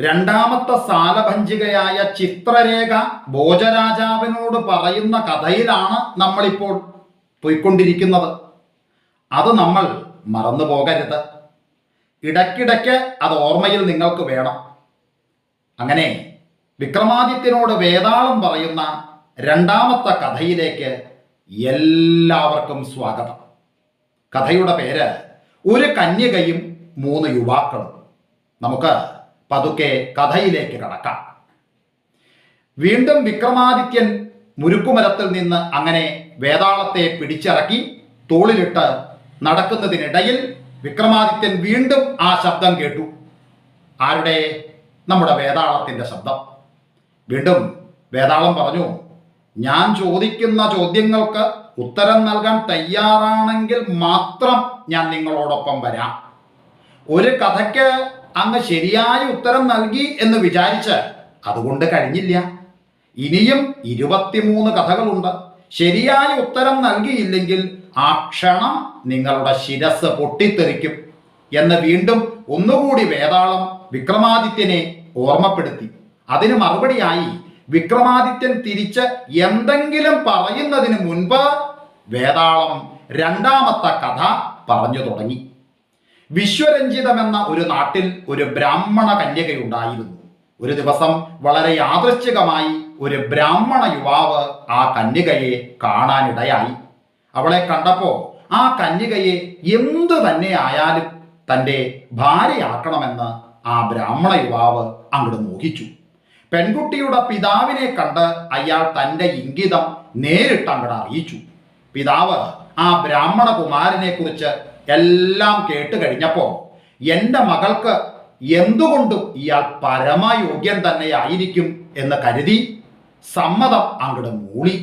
രണ്ടാമത്തെ സാലഭഞ്ചികയായ ചിത്രരേഖ ഭോജരാജാവിനോട് പറയുന്ന കഥയിലാണ് നമ്മളിപ്പോൾ പോയിക്കൊണ്ടിരിക്കുന്നത്. അത് നമ്മൾ മറന്നു പോകരുത്. ഇടയ്ക്കിടയ്ക്ക് അത് ഓർമ്മയിൽ നിങ്ങൾക്ക് വേണം. അങ്ങനെ വിക്രമാദിത്യനോട് വേതാളം പറയുന്ന രണ്ടാമത്തെ കഥയിലേക്ക് എല്ലാവർക്കും സ്വാഗതം. കഥയുടെ പേര് ഒരു കന്യകയും മൂന്ന് യുവാക്കളും. നമുക്ക് പതുക്കെ കഥയിലേക്ക് കടക്കാം. വീണ്ടും വിക്രമാദിത്യൻ മുരുക്കുമരത്തിൽ നിന്ന് അങ്ങനെ വേതാളത്തെ പിടിച്ചിറക്കി തോളിലിട്ട് നടക്കുന്നതിനിടയിൽ വിക്രമാദിത്യൻ വീണ്ടും ആ ശബ്ദം കേട്ടു. ആരുടെ? നമ്മുടെ വേതാളത്തിന്റെ ശബ്ദം. വീണ്ടും വേതാളം പറഞ്ഞു ഞാൻ ചോദിക്കുന്ന ചോദ്യങ്ങൾക്ക് ഉത്തരം നൽകാൻ തയ്യാറാണെങ്കിൽ മാത്രം ഞാൻ നിങ്ങളോടൊപ്പം വരാം. ഒരു കഥയ്ക്ക് അങ്ങ് ശരിയായ ഉത്തരം നൽകി എന്ന് വിചാരിച്ച് അതുകൊണ്ട് കഴിഞ്ഞില്ല. ഇനിയും ഇരുപത്തിമൂന്ന് കഥകളുണ്ട്. ശരിയായ ഉത്തരം നൽകിയില്ലെങ്കിൽ ആ ക്ഷണം നിങ്ങളുടെ ശിരസ് പൊട്ടിത്തെറിക്കും എന്ന് വീണ്ടും ഒന്നുകൂടി വേതാളം വിക്രമാദിത്യനെ ഓർമ്മപ്പെടുത്തി. അതിന് മറുപടിയായി വിക്രമാദിത്യൻ തിരിച്ച് എന്തെങ്കിലും പറയുന്നതിന് മുൻപ് വേതാളം രണ്ടാമത്തെ കഥ പറഞ്ഞു തുടങ്ങി. വിശ്വരഞ്ജിതമെന്ന ഒരു നാട്ടിൽ ഒരു ബ്രാഹ്മണ കന്യകയുണ്ടായിരുന്നു. ഒരു ദിവസം വളരെ യാദൃശ്ചികമായി ഒരു ബ്രാഹ്മണ യുവാവ് ആ കന്യകയെ കാണാനിടയായി. അവളെ കണ്ടപ്പോ ആ കന്യകയെ എന്തു തന്നെ ആയാലും തന്റെ ഭാര്യയാക്കണമെന്ന് ആ ബ്രാഹ്മണ യുവാവ് അങ്ങോട്ട് മോഹിച്ചു. പെൺകുട്ടിയുടെ പിതാവിനെ കണ്ട് അയാൾ തന്റെ ഇംഗിതം നേരിട്ട് അങ്ങോട്ട് അറിയിച്ചു. പിതാവ് ആ ബ്രാഹ്മണ കുമാരനെ കുറിച്ച് എല്ലാം കേട്ട് കഴിഞ്ഞപ്പോൾ എന്റെ മകൾക്ക് എന്തുകൊണ്ടും ഇയാൾ പരമയോഗ്യൻ തന്നെയായിരിക്കും എന്ന് കരുതി സമ്മതം അങ്ങോട്ട് മൂളി.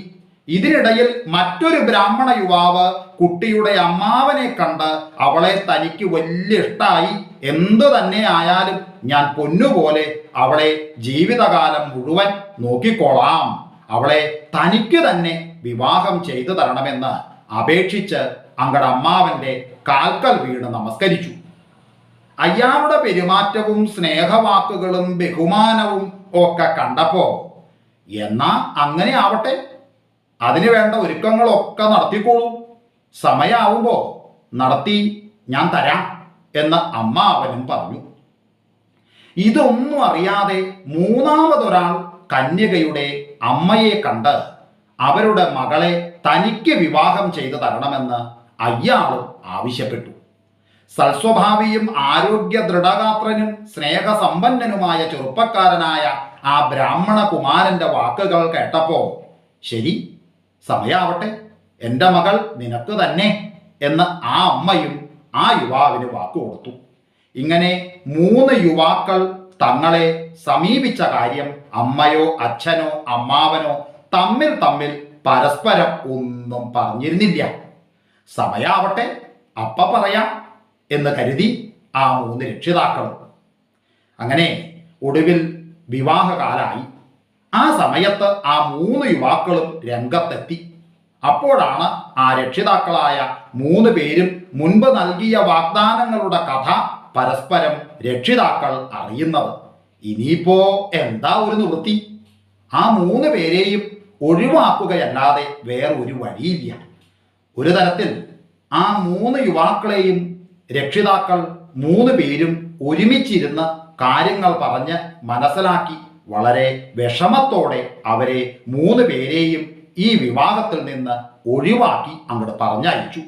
ഇതിനിടയിൽ മറ്റൊരു ബ്രാഹ്മണ യുവാവ് കുട്ടിയുടെ അമ്മാവനെ കണ്ട് അവളെ തനിക്ക് വലിയ ഇഷ്ടമായി എന്തു തന്നെ ആയാലും ഞാൻ പൊന്നുപോലെ അവളെ ജീവിതകാലം മുഴുവൻ നോക്കിക്കോളാം. അവളെ തനിക്ക് തന്നെ വിവാഹം ചെയ്തു തരണമെന്ന് അപേക്ഷിച്ച് അങ്ങടെ അമ്മാവന്റെ കാൽക്കൽ വീണ് നമസ്കരിച്ചു. അയാളുടെ പെരുമാറ്റവും സ്നേഹവാക്കുകളും ബഹുമാനവും ഒക്കെ കണ്ടപ്പോ എന്നാ അങ്ങനെ ആവട്ടെ. അതിനു വേണ്ട ഒരുക്കങ്ങളൊക്കെ നടത്തിക്കോളൂ. സമയാവുമ്പോ നടത്തി ഞാൻ തരാം എന്ന് അമ്മാവനും പറഞ്ഞു. ഇതൊന്നും അറിയാതെ മൂന്നാമതൊരാൾ കന്യകയുടെ അമ്മയെ കണ്ട് അവരുടെ മകളെ തനിക്ക് വിവാഹം ചെയ്തു തരണമെന്ന് അയാളും ആവശ്യപ്പെട്ടു. സൽസ്വഭാവിയും ആരോഗ്യ ദൃഢഗാത്രനും സ്നേഹസമ്പന്നനുമായ ചെറുപ്പക്കാരനായ ആ ബ്രാഹ്മണ കുമാരന്റെ വാക്കുകൾ കേട്ടപ്പോൾ ശരി സമയാവട്ടെ എന്റെ മകൾ നിനക്ക് തന്നെ എന്ന് ആ അമ്മയും ആ യുവാവിന് വാക്കു കൊടുത്തു. ഇങ്ങനെ മൂന്ന് യുവാക്കൾ തങ്ങളെ സമീപിച്ച കാര്യം അമ്മയോ അച്ഛനോ അമ്മാവനോ തമ്മിൽ തമ്മിൽ പരസ്പരം ഒന്നും പറഞ്ഞിരുന്നില്ല. സമയാവട്ടെ അപ്പ പറയാം എന്ന് കരുതി ആ മൂന്ന് രക്ഷിതാക്കളും. അങ്ങനെ ഒടുവിൽ വിവാഹകാലായി. ആ സമയത്ത് ആ മൂന്ന് യുവാക്കളും രംഗത്തെത്തി. അപ്പോഴാണ് ആ രക്ഷിതാക്കളായ മൂന്ന് പേരും മുൻപ് നൽകിയ വാഗ്ദാനങ്ങളുടെ കഥ പരസ്പരം രക്ഷിതാക്കൾ അറിയുന്നത്. ഇനിയിപ്പോ എന്താ ഒരു നിവൃത്തി? ആ മൂന്ന് പേരെയും ഒഴിവാക്കുകയല്ലാതെ വേറൊരു വഴിയില്ല. ഒരു തരത്തിൽ ആ മൂന്ന് യുവാക്കളെയും രക്ഷിതാക്കൾ മൂന്ന് പേരും ഒരുമിച്ചിരുന്ന് കാര്യങ്ങൾ പറഞ്ഞ് മനസ്സിലാക്കി വളരെ വിഷമത്തോടെ അവരെ മൂന്ന് പേരെയും ഈ വിവാഹത്തിൽ നിന്ന് ഒഴിവാക്കി അങ്ങോട്ട് പറഞ്ഞയച്ചു.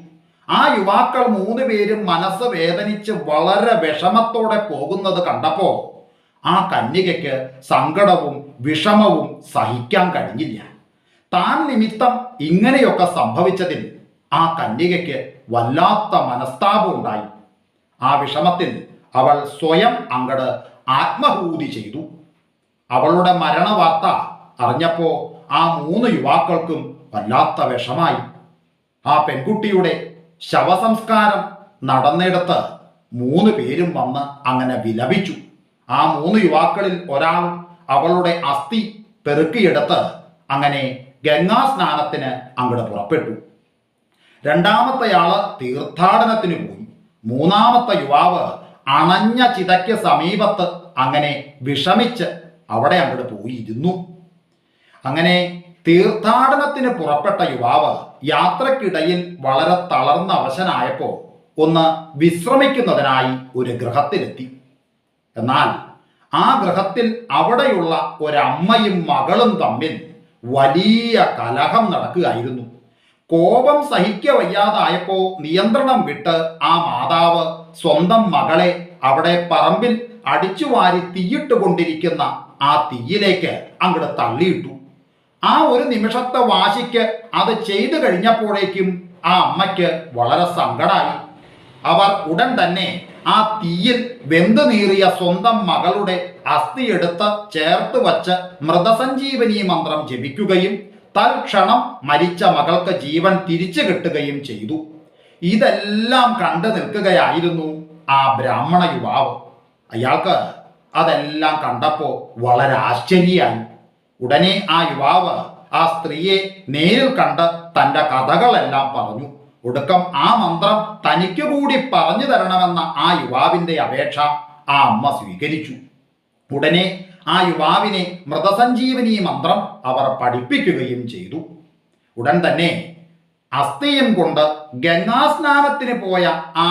ആ യുവാക്കൾ മൂന്ന് പേരും മനസ്സ് വേദനിച്ച് വളരെ വിഷമത്തോടെ പോകുന്നത് കണ്ടപ്പോൾ ആ കന്യകയ്ക്ക് സങ്കടവും വിഷമവും സഹിക്കാൻ കഴിഞ്ഞില്ല. താൻ നിമിത്തം ഇങ്ങനെയൊക്കെ സംഭവിച്ചതിൽ ആ കന്യകയ്ക്ക് വല്ലാത്ത മനസ്താപം ഉണ്ടായി ആ വിഷമത്തിൽ അവൾ സ്വയം അങ്ങട് ആത്മഹൂതി ചെയ്തു. അവളുടെ മരണവാർത്ത അറിഞ്ഞപ്പോ ആ മൂന്ന് യുവാക്കൾക്കും വല്ലാത്ത വിഷമായി. ആ പെൺകുട്ടിയുടെ ശവസംസ്കാരം നടന്നിടത്ത് മൂന്ന് പേരും വന്ന് അങ്ങനെ വിലപിച്ചു. ആ മൂന്ന് യുവാക്കളിൽ ഒരാൾ അവളുടെ അസ്ഥി പെറുക്കിയെടുത്ത് അങ്ങനെ ഗംഗാ സ്നാനത്തിന് അങ്ങോട്ട് പുറപ്പെട്ടു. രണ്ടാമത്തെയാൾ തീർത്ഥാടനത്തിന് പോയി. മൂന്നാമത്തെ യുവാവ് അണഞ്ഞ ചിതയ്ക്ക് സമീപത്ത് അങ്ങനെ വിഷമിച്ച് അവിടെ അങ്ങോട്ട് പോയിരുന്നു. അങ്ങനെ തീർത്ഥാടനത്തിന് പുറപ്പെട്ട യുവാവ് യാത്രക്കിടയിൽ വളരെ തളർന്ന അവശനായപ്പോ ഒന്ന് വിശ്രമിക്കുന്നതിനായി ഒരു ഗ്രഹത്തിലെത്തി എന്നാൽ ആ ഗ്രഹത്തിൽ അവിടെയുള്ള ഒരമ്മയും മകളും തമ്മിൽ വലിയ കലഹം നടക്കുകയായിരുന്നു. കോപം സഹിക്ക വയ്യാതായപ്പോ നിയന്ത്രണം വിട്ട് ആ മാതാവ് സ്വന്തം മകളെ അവിടെ പറമ്പിൽ അടിച്ചുവാരി തീയിട്ട് കൊണ്ടിരിക്കുന്ന ആ തീയിലേക്ക് അങ്ങോട്ട് തള്ളിയിട്ടു. ആ ഒരു നിമിഷത്തെ വാശിക്ക് അത് ചെയ്തു കഴിഞ്ഞപ്പോഴേക്കും ആ അമ്മയ്ക്ക് വളരെ സങ്കടമായി അവർ ഉടൻ തന്നെ ആ തീയിൽ വെന്തു നീറിയ സ്വന്തം മകളുടെ അസ്ഥിയെടുത്ത് ചേർത്ത് വച്ച് മൃതസഞ്ജീവനി മന്ത്രം ജപിക്കുകയും തൽക്ഷണം മരിച്ച മകൾക്ക് ജീവൻ തിരിച്ചു കിട്ടുകയും ചെയ്തു. ഇതെല്ലാം കണ്ടു നിൽക്കുകയായിരുന്നു ആ ബ്രാഹ്മണ യുവാവ്. അയാൾക്ക് അതെല്ലാം കണ്ടപ്പോ വളരെ ആശ്ചര്യമായി. ഉടനെ ആ യുവാവ് ആ സ്ത്രീയെ നേരിൽ കണ്ട് തന്റെ കഥകളെല്ലാം പറഞ്ഞു. ഒടുക്കം ആ മന്ത്രം തനിക്ക് കൂടി പറഞ്ഞു തരണമെന്ന ആ യുവാവിന്റെ അപേക്ഷ ആ അമ്മ സ്വീകരിച്ചു. ഉടനെ ആ യുവാവിനെ മൃതസഞ്ജീവനി മന്ത്രം അവർ പഠിപ്പിക്കുകയും ചെയ്തു. ഉടൻ തന്നെ അസ്ഥിയും കൊണ്ട് ഗംഗാസ്നാനത്തിന് പോയ ആ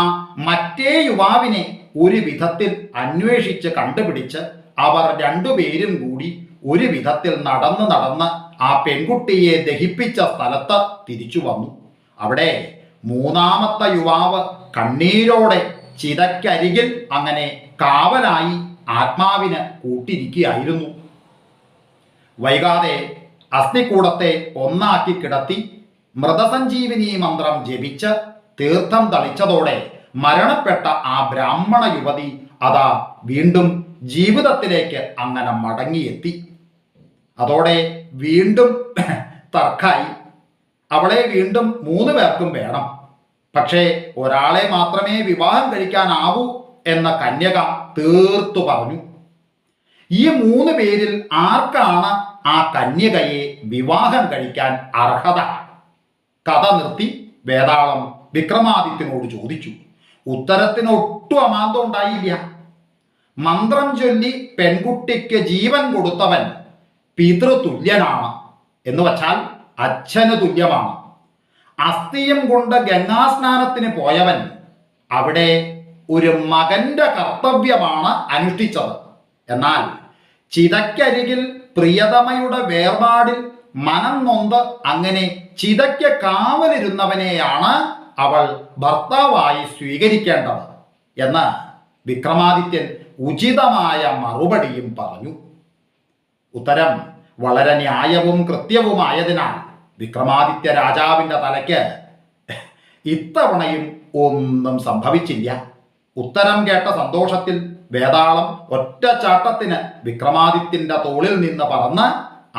മറ്റേ യുവാവിനെ ഒരു വിധത്തിൽ അന്വേഷിച്ച് കണ്ടുപിടിച്ച് അവർ രണ്ടുപേരും കൂടി ഒരു വിധത്തിൽ നടന്ന് നടന്ന് ആ പെൺകുട്ടിയെ ദഹിപ്പിച്ച സ്ഥലത്ത് തിരിച്ചു വന്നു. അവിടെ മൂന്നാമത്തെ യുവാവ് കണ്ണീരോടെ ചിതയ്ക്കരികിൽ അങ്ങനെ കാവലായി ആത്മാവിന് കൂട്ടിരിക്കുകയായിരുന്നു വൈകാതെ അസ്ഥിക്കൂടത്തെ ഒന്നാക്കി കിടത്തി മൃതസഞ്ജീവിനി മന്ത്രം ജപിച്ച് തീർത്ഥം തളിച്ചതോടെ മരണപ്പെട്ട ആ ബ്രാഹ്മണ യുവതി അതാ വീണ്ടും ജീവിതത്തിലേക്ക് അങ്ങനെ മടങ്ങിയെത്തി. അതോടെ വീണ്ടും തർക്കായി. അവളെ വീണ്ടും മൂന്ന് പേർക്കും വേണം. പക്ഷേ ഒരാളെ മാത്രമേ വിവാഹം കഴിക്കാനാവൂ എന്ന കന്യക തീർത്തു പറഞ്ഞു. ഈ മൂന്ന് പേരിൽ ആർക്കാണ് ആ കന്യകയെ വിവാഹം കഴിക്കാൻ അർഹത? കഥ നിർത്തി വേതാളം വിക്രമാദിത്യനോട് ചോദിച്ചു. ഉത്തരത്തിന് ഒട്ടും അമാന്തം ഉണ്ടായില്ല. മന്ത്രം ചൊല്ലി പെൺകുട്ടിക്ക് ജീവൻ കൊടുത്തവൻ പിതൃതുല്യനാണ് എന്ന് വച്ചാൽ അച്ഛന് തുല്യമാണ്. അസ്ഥിയും കൊണ്ട് ഗംഗാസ്നാനത്തിന് പോയവൻ അവിടെ ഒരു മകന്റെ കർത്തവ്യമാണ് അനുഷ്ഠിച്ചത്. എന്നാൽ ചിതയ്ക്കരികിൽ പ്രിയതമയുടെ വേർപാടിൽ മനം നൊന്ത് അങ്ങനെ ചിതയ്ക്ക് കാവലിരുന്നവനെയാണ് അവൾ ഭർത്താവായി സ്വീകരിക്കേണ്ടത് എന്ന് വിക്രമാദിത്യൻ ഉചിതമായ മറുപടിയും പറഞ്ഞു. ഉത്തരം വളരെ ന്യായവും കൃത്യവുമായതിനാൽ വിക്രമാദിത്യ രാജാവിന്റെ തലയ്ക്ക് ഇത്തവണയും ഒന്നും സംഭവിച്ചില്ല. ഉത്തരം കേട്ട സന്തോഷത്തിൽ വേതാളം ഒറ്റ ചാട്ടത്തിന് വിക്രമാദിത്യന്റെ തോളിൽ നിന്ന് പറന്ന്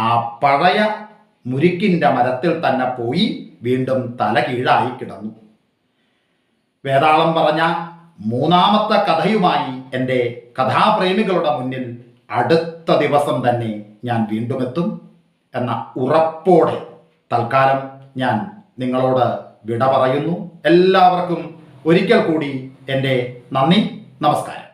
ആ പഴയ മുരിക്കിന്റെ മരത്തിൽ തന്നെ പോയി വീണ്ടും തല കീഴായി കിടന്നു. വേതാളം പറഞ്ഞ മൂന്നാമത്തെ കഥയുമായി എന്റെ കഥാപ്രേമികളുടെ മുന്നിൽ അടുത്ത ദിവസം തന്നെ ഞാൻ വീണ്ടും എത്തും എന്ന ഉറപ്പോടെ തൽക്കാലം ഞാൻ നിങ്ങളോട് വിട പറയുന്നു. എല്ലാവർക്കും ഒരിക്കൽ കൂടി എന്റെ നന്ദി നമസ്കാരം.